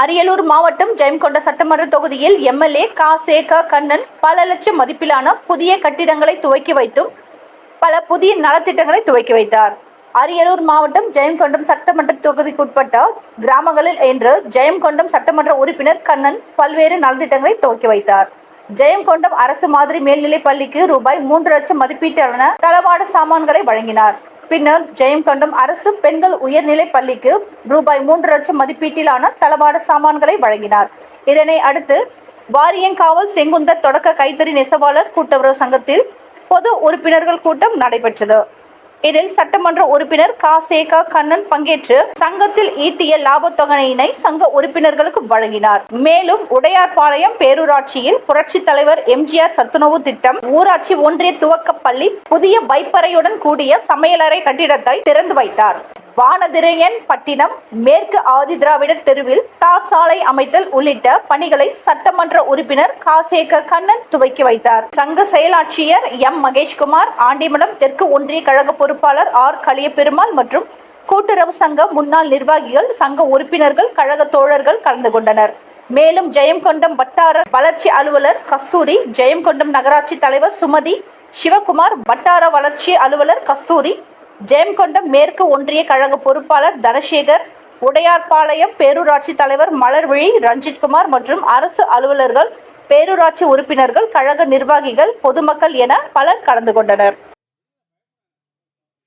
அரியலூர் மாவட்டம் ஜெயம்கொண்ட சட்டமன்ற தொகுதியில் எம்எல்ஏ கா. சேகா கண்ணன் பல லட்சம் மதிப்பிலான புதிய கட்டிடங்களை துவக்கி வைத்தும் பல புதிய நலத்திட்டங்களை துவக்கி வைத்தார். அரியலூர் மாவட்டம் ஜெயம்கொண்டம் சட்டமன்ற தொகுதிக்குட்பட்ட கிராமங்களில் இன்று ஜெயம்கொண்டம் சட்டமன்ற உறுப்பினர் கண்ணன் பல்வேறு நலத்திட்டங்களை துவக்கி வைத்தார். ஜெயம்கொண்டம் அரசு மாதிரி மேல்நிலைப் பள்ளிக்கு ரூபாய் மூன்று லட்சம் மதிப்பீட்டிலான தளவாட சாமான்களை வழங்கினார். பின்னர் ஜெயம்கண்டம் அரசு பெண்கள் உயர்நிலைப் பள்ளிக்கு ரூபாய் மூன்று லட்சம் மதிப்பீட்டிலான தளவாட சாமான்களை வழங்கினார். இதனை அடுத்து வாரியங்காவல் செங்குந்த தொடக்க கைத்தறி நெசவாளர் கூட்டுறவு சங்கத்தில் பொது உறுப்பினர்கள் கூட்டம் நடைபெற்றது. இதில் சட்டமன்ற உறுப்பினர் கா. சேகா கண்ணன் பங்கேற்று சங்கத்தில் ஈட்டிய லாபத்தொகையினை சங்க உறுப்பினர்களுக்கு வழங்கினார். மேலும் உடையார்பாளையம் பேரூராட்சியில் புரட்சி தலைவர் எம்ஜிஆர் சத்துணவு திட்டம் ஊராட்சி ஒன்றிய துவக்கப்பள்ளி புதிய வைப்பறையுடன் கூடிய சமையலறை கட்டிடத்தை திறந்து வைத்தார். வானதிரையன் பட்டினம் மேற்கு ஆதி திராவிடர் தெருவில் தார் சாலை அமைத்தல் உள்ளிட்ட பணிகளை சட்டமன்ற உறுப்பினர் காசேக கண்ணன் துவக்கி வைத்தார். சங்க செயலாட்சியர் எம். மகேஷ்குமார் ஆண்டிமடம் தெற்கு ஒன்றிய கழக பொறுப்பாளர் ஆர். களியபெருமாள் மற்றும் கூட்டுறவு சங்க முன்னாள் நிர்வாகிகள் சங்க உறுப்பினர்கள் கழக தோழர்கள் கலந்து கொண்டனர். மேலும் ஜெயம்கொண்டம் வட்டார வளர்ச்சி அலுவலர் கஸ்தூரி ஜெயம்கொண்டம் நகராட்சி தலைவர் சுமதி சிவகுமார் வட்டார வளர்ச்சி அலுவலர் கஸ்தூரி ஜெயம்கொண்டம் மேற்கு ஒன்றிய கழக பொறுப்பாளர் தனசேகர் உடையார்பாளையம் பேரூராட்சி தலைவர் மலர்விழி ரஞ்சித்குமார் மற்றும் அரசு அலுவலர்கள் பேரூராட்சி உறுப்பினர்கள் கழக நிர்வாகிகள் பொதுமக்கள் என பலர் கலந்து கொண்டனர்.